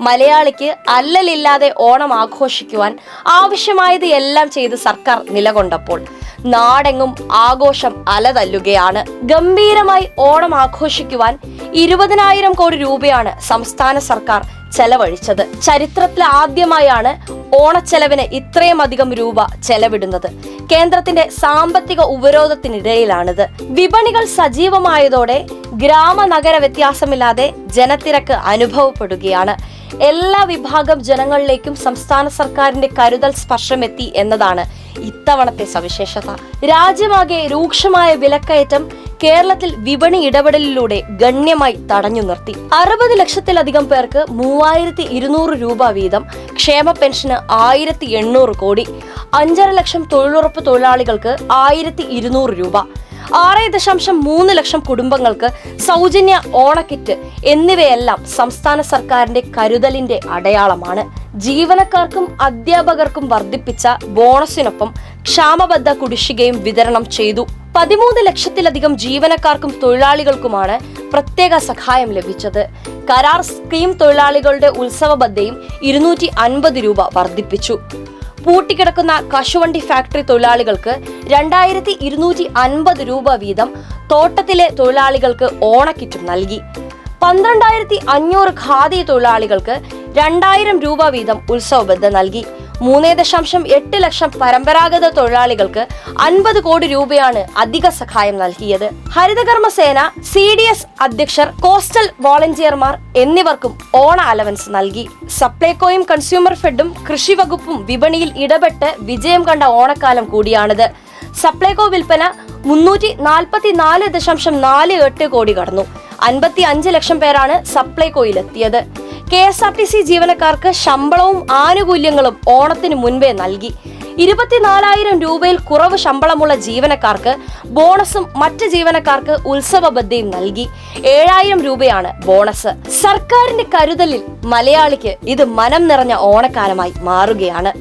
മലയാളിക്ക് അല്ലലില്ലാതെ ഓണം ആഘോഷിക്കുവാൻ ആവശ്യമായത് എല്ലാം ചെയ്ത് സർക്കാർ നിലകൊണ്ടപ്പോൾ നാടെങ്ങും ആഘോഷം അലതല്ലുകയാണ്. ഗംഭീരമായി ഓണം ആഘോഷിക്കുവാൻ ഇരുപതിനായിരം കോടി രൂപയാണ് സംസ്ഥാന സർക്കാർ ചെലവഴിച്ചത്. ചരിത്രത്തിൽ ആദ്യമായാണ് ഓണച്ചെലവിന് ഇത്രയും അധികം രൂപ ചെലവിടുന്നത്. കേന്ദ്രത്തിന്റെ സാമ്പത്തിക ഉപരോധത്തിനിടയിലാണിത്. വിപണികൾ സജീവമായതോടെ ഗ്രാമ നഗര വ്യത്യാസമില്ലാതെ ജനത്തിരക്ക് അനുഭവപ്പെടുകയാണ്. എല്ലാ വിഭാഗം ജനങ്ങളിലേക്കും സംസ്ഥാന സർക്കാരിന്റെ കരുതൽ സ്പർശമെത്തി എന്നതാണ് ഇത്തവണത്തെ സവിശേഷത. രാജ്യമാകെ രൂക്ഷമായ വിലക്കയറ്റം കേരളത്തിൽ വിപണി ഇടപെടലിലൂടെ ഗണ്യമായി തടഞ്ഞു നിർത്തി. അറുപത് ലക്ഷത്തിലധികം പേർക്ക് മൂവായിരത്തി ഇരുന്നൂറ് രൂപ വീതം ക്ഷേമ പെൻഷന് ആയിരത്തി എണ്ണൂറ് കോടി. അഞ്ചര ലക്ഷം തൊഴിലുറപ്പ് തൊഴിലാളികൾക്ക് ആയിരത്തി ഇരുന്നൂറ് രൂപ. ആറ് ദശാംശം മൂന്ന് ലക്ഷം കുടുംബങ്ങൾക്ക് സൗജന്യ ഓണക്കിറ്റ് എന്നിവയെല്ലാം സംസ്ഥാന സർക്കാരിന്റെ കരുതലിന്റെ അടയാളമാണ്. ജീവനക്കാർക്കും അധ്യാപകർക്കും വർദ്ധിപ്പിച്ച ബോണസിനൊപ്പം ക്ഷാമബദ്ധ കുടിശ്ശികയും വിതരണം ചെയ്തു. പതിമൂന്ന് ലക്ഷത്തിലധികം ജീവനക്കാർക്കും തൊഴിലാളികൾക്കുമാണ് പ്രത്യേക സഹായം ലഭിച്ചത്. കരാർ സ്കീം തൊഴിലാളികളുടെ ഉത്സവബദ്ധയും ഇരുന്നൂറ്റി അൻപത് രൂപ വർദ്ധിപ്പിച്ചു. പൂട്ടിക്കിടക്കുന്ന കശുവണ്ടി ഫാക്ടറി തൊഴിലാളികൾക്ക് രണ്ടായിരത്തി ഇരുന്നൂറ്റി അൻപത് രൂപ വീതം തോട്ടത്തിലെ തൊഴിലാളികൾക്ക് ഓണക്കിറ്റും നൽകി. പന്ത്രണ്ടായിരത്തി അഞ്ഞൂറ് ഖാദി തൊഴിലാളികൾക്ക് രണ്ടായിരം രൂപ വീതം ഉത്സവബദ്ധ നൽകി. മൂന്ന് ദശാംശം എട്ട് ലക്ഷം പരമ്പരാഗത തൊഴിലാളികൾക്ക് അൻപത് കോടി രൂപയാണ് അധിക സഹായം നൽകിയത്. ഹരിതകർമ്മസേന സി ഡി എസ് അധ്യക്ഷർ കോസ്റ്റൽ വോളണ്ടിയർമാർ എന്നിവർക്കും ഓണ അലവൻസ് നൽകി. സപ്ലൈകോയും കൺസ്യൂമർ ഫെഡും കൃഷി വകുപ്പും വിപണിയിൽ ഇടപെട്ട് വിജയം കണ്ട ഓണക്കാലം കൂടിയാണിത്. സപ്ലൈകോ വിൽപ്പന മുന്നൂറ്റി നാൽപ്പത്തി നാല് ദശാംശം നാല് എട്ട് കോടി കടന്നു. അൻപത്തി അഞ്ച് ലക്ഷം പേരാണ് സപ്ലൈകോയിൽ എത്തിയത് K S R T C ജീവനക്കാർക്ക് ശമ്പളവും ആനുകൂല്യങ്ങളും ഓണത്തിന് മുൻപേ നൽകി. ഇരുപത്തിനാലായിരം രൂപയിൽ കുറവ് ശമ്പളമുള്ള ജീവനക്കാർക്ക് ബോണസും മറ്റ് ജീവനക്കാർക്ക് ഉത്സവ ബദ്ധയും നൽകി. ഏഴായിരം രൂപയാണ് ബോണസ്. സർക്കാരിന്റെ കരുതലിൽ മലയാളിക്ക് ഇത് മനം നിറഞ്ഞ ഓണക്കാലമായി മാറുകയാണ്.